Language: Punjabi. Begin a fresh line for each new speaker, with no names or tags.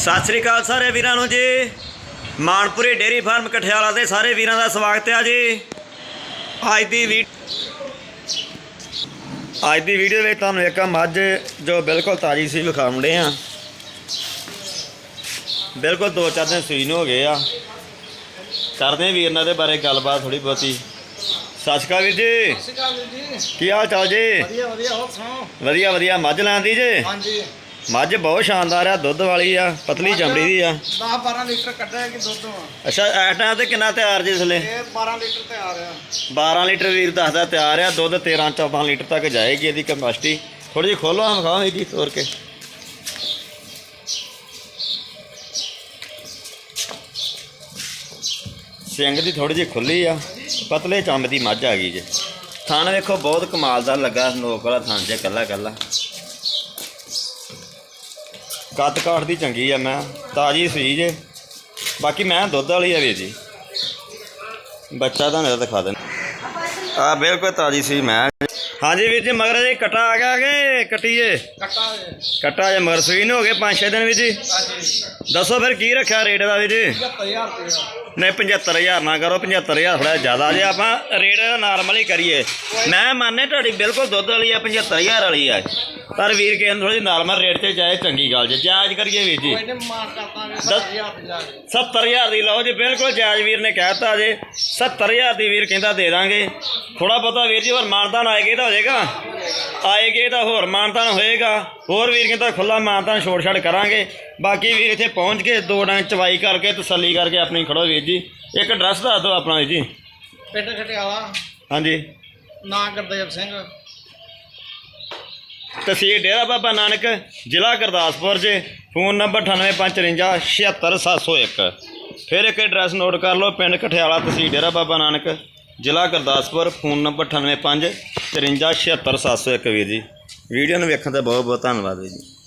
ਸਤਿ ਸ੍ਰੀ ਅਕਾਲ ਸਾਰੇ ਵੀਰਾਂ ਨੂੰ ਜੀ। ਮਾਨਪੁਰੀ ਡੇਰੀ ਫਾਰਮ ਕਠਿਆਲਾ ਦੇ ਸਾਰੇ ਵੀਰਾਂ ਦਾ ਸਵਾਗਤ ਹੈ ਜੀ। ਅੱਜ ਦੀ ਵੀ ਅੱਜ ਦੀ ਵੀਡੀਓ ਵਿੱਚ ਤੁਹਾਨੂੰ ਇੱਕ ਮੱਝ ਜੋ ਬਿਲਕੁਲ ਤਾਜ਼ੀ ਸੀ ਵਿਖਾਉਂਦੇ ਆ ਬਿਲਕੁਲ ਦੋ ਚਾਰ ਦਿਨ ਸੂਈ ਨੂੰ ਹੋ ਗਏ ਆ। ਕਰਦੇ ਵੀਰ ਨਾਲ ਦੇ ਬਾਰੇ ਗੱਲਬਾਤ ਥੋੜੀ ਬਹੁਤੀ। ਸਤਿ ਸ਼੍ਰੀ ਅਕਾਲ ਵੀਰ ਜੀ।
ਸਤਿ ਸ਼੍ਰੀ ਅਕਾਲ ਜੀ।
ਕੀ ਹਾਲ ਚਾਲ ਜੀ?
ਵਧੀਆ ਵਧੀਆ ਹੋਰ ਸੁਣਾਓ?
ਵਧੀਆ ਵਧੀਆ। ਮੱਝ ਲੈਂਦੀ ਜੀ?
ਹਾਂਜੀ।
ਮੱਝ ਬਹੁਤ ਸ਼ਾਨਦਾਰ ਆ ਦੁੱਧ ਵਾਲੀ ਆ ਪਤਲੀ ਚਮੜੀ ਦੀ ਆ।
10 12 ਲੀਟਰ ਕੱਢਿਆ ਕਿ ਦੁੱਧ ਵਾ
ਅੱਛਾ ਇਸ ਟਾਈਮ ਤੇ ਕਿੰਨਾ ਤਿਆਰ ਜੀ ਇਸਲੇ
ਇਹ 12 ਲੀਟਰ ਤੇ ਆ। ਰਿਹਾ
12 ਲੀਟਰ ਵੀਰ ਦੱਸਦਾ ਤਿਆਰ ਆ ਦੁੱਧ 13 14 ਲੀਟਰ ਤੱਕ ਜਾਏਗੀ ਇਹਦੀ ਕਪੈਸਿਟੀ ਥੋੜੀ ਜਿਹੀ ਖੋਲੋ ਆਮ ਖਾਓ ਇਹਦੀ ਤੋੜ ਕੇ। ਸਿੰਘ ਦੀ ਥੋੜੀ ਜਿਹੀ ਖੁੱਲੀ ਆ ਪਤਲੇ ਚੰਮ ਦੀ ਮੱਝ ਆ ਗਈ ਜੇ। ਥਣ ਵੇਖੋ ਬਹੁਤ ਕਮਾਲ ਦਾ ਲੱਗਾ ਨੋਕ ਵਾਲਾ ਥਣ ਜੇ ਕੱਲਾ ਕੱਲਾ ਕੱਦ ਕਾਠ ਦੀ ਚੰਗੀ ਆ ਮੈਂ ਤਾਜੀ ਸੂਈ ਜੇ ਬਾਕੀ ਮੈਂ ਦੁੱਧ ਵਾਲੀ ਆ ਵੀਰ ਜੀ। ਬੱਚਾ ਤਾਂ ਮੇਰਾ ਦਿਖਾ ਦੇਣ ਆ ਬਿਲਕੁਲ ਤਾਜੀ ਸੀ ਮੈਂ। ਹਾਂਜੀ ਵੀਰ ਜੀ ਮਗਰ ਜੀ ਕਟਾ ਆ ਗਿਆ ਕਿ ਕੱਟੀਏ
ਕੱਟਾ ਜੇ
ਕਟਾ ਜੇ ਮਗਰ ਸੂਈ ਨੂੰ ਹੋ ਗਏ 5-6 ਦਿਨ ਵੀਰ ਜੀ। ਦੱਸੋ ਫਿਰ ਕੀ ਰੱਖਿਆ ਰੇਟ ਦਾ ਵੀਰ ਜੀ?
70000 ਰੁਪਏ
ਨਹੀਂ 75000 ਨਾ ਕਰੋ 75000 ਥੋੜਾ ਜ਼ਿਆਦਾ ਜੇ ਆਪਾਂ ਰੇਟ ਨਾਰਮਲ ਹੀ ਕਰੀਏ। ਮੈਂ ਮੰਨੇ ਤੁਹਾਡੀ ਬਿਲਕੁਲ ਦੁੱਧ ਵਾਲੀ ਆ 75000 ਵਾਲੀ ਆ। ਪਰ ਵੀਰ ਕਹਿੰਦੇ ਥੋੜੀ ਨਾਰਮਲ ਰੇਟ ਤੇ ਜਾਏ ਚੰਗੀ ਗੱਲ ਜੇ। ਜਾਇਜ਼ ਕਰੀਏ ਵੀਰ ਜੀ।
ਕੋਈ ਨੇ ਮਾਰ ਕਰਦਾਂਗੇ
ਦਸ-
70000 ਤੇ ਜਾ ਕੇ
70000 ਦੀ ਲਓ ਜੀ ਬਿਲਕੁਲ ਜਾਇਜ਼ ਵੀਰ ਨੇ ਕਹਿਤਾ ਜੇ। 70000 ਦੀ ਵੀਰ ਕਹਿੰਦਾ ਦੇ ਦਾਂਗੇ। ਥੋੜਾ ਬਹੁਤਾ ਵੀਰ ਜੀ ਹੋਰ ਮਾਨਤਾਨ ਆਏਗੇ ਤਾਂ ਹੋ ਜਾਏਗਾ। ਆਏਗੇ ਤਾਂ ਹੋਰ ਮਾਨਤਾਨ ਹੋਏਗਾ ਹੋਰ ਵੀਰ ਕਹਿੰਦਾ ਖੁੱਲਾ ਮਾਨਤਾਨ ਛੋੜ ਛਾੜ ਕਰਾਂਗੇ। ਬਾਕੀ ਵੀਰ ਇੱਥੇ ਪਹੁੰਚ ਕੇ ਦੋ ਡੰਗ ਚਵਾਈ ਕਰਕੇ ਤਸੱਲੀ ਕਰਕੇ ਆਪਣੀ ਖੜੋ ਵੀਰ ਜੀ। ਇੱਕ ਐਡਰੈਸ ਦੱਸ ਦਿਓ ਆਪਣਾ ਵੀਰ ਜੀ।
ਪਿੰਡ ਖਟਿਆਲਾ।
ਹਾਂਜੀ।
ਨਾਂ ਗੁਰਦੇਵ ਸਿੰਘ।
ਤਹਿਸੀਲ ਡੇਰਾ ਬਾਬਾ ਨਾਨਕ ਜ਼ਿਲ੍ਹਾ ਗੁਰਦਾਸਪੁਰ 'ਚ ਫੋਨ ਨੰਬਰ 9855 ਫਿਰ ਇੱਕ ਐਡਰੈਸ ਨੋਟ ਕਰ ਲਓ ਪਿੰਡ ਕਠਿਆਲਾ ਤਹਿਸੀਲ ਡੇਰਾ ਬਾਬਾ ਨਾਨਕ ਜ਼ਿਲ੍ਹਾ ਗੁਰਦਾਸਪੁਰ ਫੋਨ ਨੰਬਰ 9855 ਵੀਰ ਜੀ। ਵੀਡੀਓ ਨੂੰ ਵੇਖਣ ਦਾ ਬਹੁਤ ਬਹੁਤ ਧੰਨਵਾਦ ਵੀਰ ਜੀ।